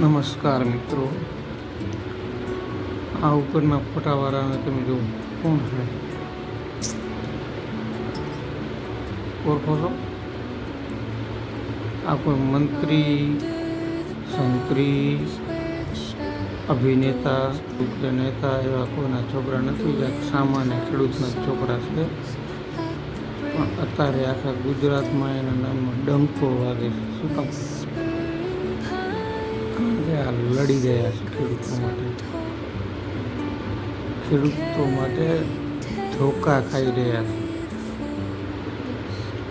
નમસ્કાર મિત્રો. આ ઉપરના ફોટાવાળાને તમે જો કોણ છે? ઓળખો છો? આ કોઈ મંત્રી, સંત્રી, અભિનેતા ઉગ્ર નેતા એવા કોઈના છોકરા નથી, જે સામાન્ય ખેડૂતના છોકરા છે. પણ અત્યારે આખા ગુજરાતમાં એના નામનો ડંકો વાગે છે. શું કામ? લડી છે ખેડૂતો માટે. ખેડૂતો માટે ધોકા ખાઈ રહ્યા છે.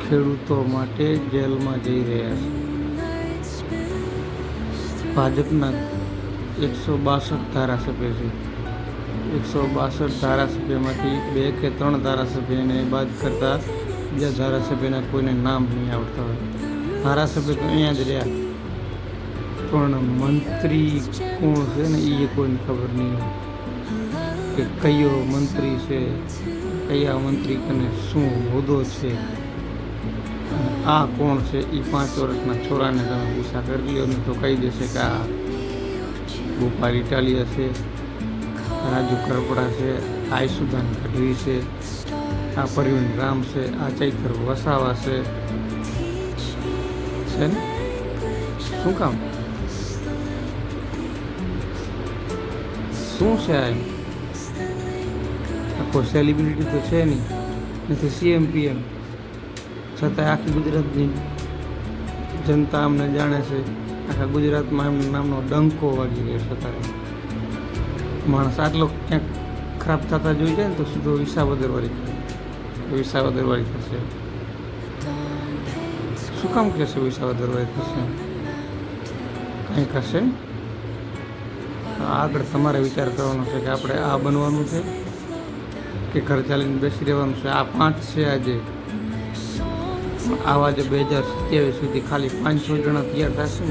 ખેડૂતો માટે જેલમાં જઈ રહ્યા છે. ભાજપના એકસો બાસઠ ધારાસભ્ય છે. એકસો બાસઠ ધારાસભ્યમાંથી બે કે ત્રણ ધારાસભ્યને બાદ કરતાં બીજા ધારાસભ્યના કોઈને નામ નહીં આવડતા હોય. ધારાસભ્ય તો અહીંયા જ રહ્યા. પણ મંત્રી કોણ છે ને એ કોઈને ખબર નહીં કે કયો મંત્રી છે, કયા મંત્રી કને શું હોદ્દો છે. આ કોણ છે એ પાંચ વર્ષના છોરાને તમે ગુસ્સા કરી લો ને તો કહી દેશે કે આ ગોપાલ ઇટાલિયા છે, રાજુ કરપડા છે આયુષુદાન ગઢવી છે, આ પરવીન રામ છે, આ ચૈતર વસાવા છે ને? શું કામ? શું છે આખો સેલિબ્રિટી તો છે નહીં. નથી સીએમ પીએમ છતાંય આખી ગુજરાતની જનતા અમને જાણે છે, આખા ગુજરાતમાં એમના નામનો ડંકો વાગી ગયો છતાં માણસ આટલો ક્યાંક ખરાબ થતા જોઈ જાય ને તો સીધો વિસાવદરવાળી થાય વિસાવદરવાળી થશે. શું કામ કહેશે વિસાવદરવાળી થશે? કંઈક કશે આગળ તમારે વિચાર કરવાનો છે કે આપણે આ બનવાનું છે કે ઘર ચાલીને બેસી રહેવાનું છે? આ પાંચ છે આજે. આવા જે બે હજાર સત્યાવીસ સુધી ખાલી પાંચસો જણા તૈયાર થશે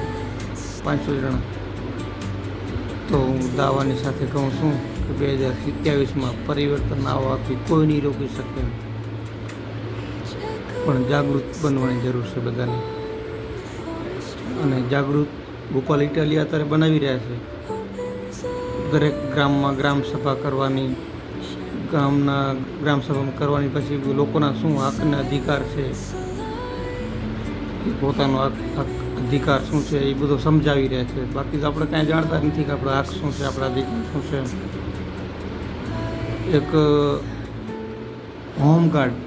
પાંચસો જણા. તો હું દાવાની સાથે કહું છું કે બે હજાર સત્યાવીસમાં પરિવર્તન આવવાથી કોઈ નહીં રોકી શકે. પણ જાગૃત બનવાની જરૂર છે બધાને. અને જાગૃત ગોપાલ ઇટાલિયા અત્યારે બનાવી રહ્યા છે. દરેક ગ્રામમાં ગ્રામ સભા કરવાની, ગામના ગ્રામ સભામાં કરવાની, પછી લોકોના શું હકના અધિકાર છે? પોતાનો હક હક, અધિકાર શું છે એ બધું સમજાવી રહ્યા છે. બાકી તો આપણે કાંઈ જાણતા નથી કે આપણા હક શું છે, આપણા અધિકાર શું છે. એક હોમગાર્ડ,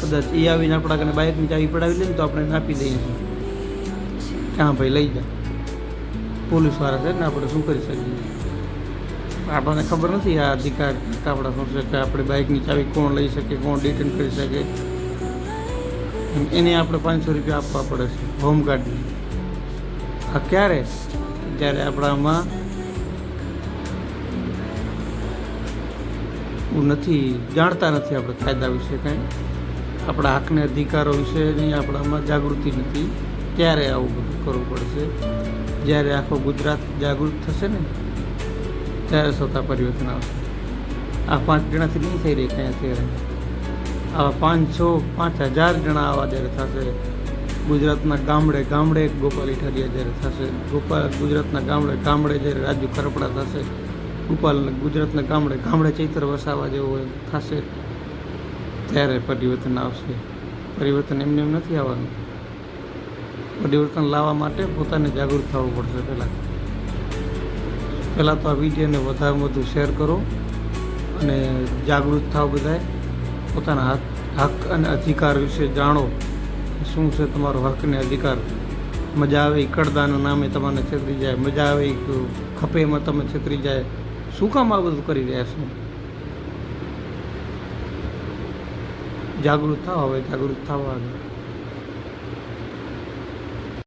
કદાચ એ આવીને આપણા કને બાઇકની ચાવી પડાવી લે ને તો આપણે નાપી દઈએ છીએ. ક્યાં ભાઈ લઈ જા. પોલીસવાળા છે ને આપણે શું કરી શકીએ? આપણને ખબર નથી આ અધિકાર આપણા શું છે કે આપણે બાઇકની ચાવી કોણ લઈ શકે, કોણ ડિટેન કરી શકે. એને આપણે પાંચસો રૂપિયા આપવા પડે છે હોમગાર્ડને આ ક્યારે? જ્યારે આપણામાં નથી, જાણતા નથી આપણે કાયદા વિશે કાંઈ. આપણા હકને, અધિકારો વિશેની આપણામાં જાગૃતિ નથી. ત્યારે આવું બધું કરવું પડશે. જ્યારે આખો ગુજરાત જાગૃત થશે ને ત્યારે સત્તા પરિવર્તન આવશે. આ પાંચ જણાથી નહીં થઈ રહી કાંઈ અત્યારે. આવા પાંચસો પાંચ હજાર જણા આવા જ્યારે થશે, ગુજરાતના ગામડે ગામડે ગોપાલ ઇઠારિયા જ્યારે થશે, ગોપાલ ગુજરાતના ગામડે ગામડે જ્યારે રાજુ ખરપડા થશે, ગોપાલ ગુજરાતના ગામડે ગામડે ચૈત્ર વસાવા જેવો થશે, ત્યારે પરિવર્તન આવશે. પરિવર્તન એમને એમ નથી આવવાનું. પરિવર્તન લાવવા માટે પોતાને જાગૃત થવું પડશે પહેલાં. પહેલાં તો આ વિડીયોને વધારે વધુ શેર કરો અને જાગૃત થાવ બધાય. પોતાના હક હક અને અધિકાર વિશે જાણો. શું છે તમારો હક અને અધિકાર? મજા આવે કડદાના નામે તમને છેતરી જાય. મજા આવે ખપેમાં તમે છેતરી જાય. શું કામ આ બધું કરી રહ્યા છો? જાગૃત થાવ હવે, જાગૃત થવા આગળ.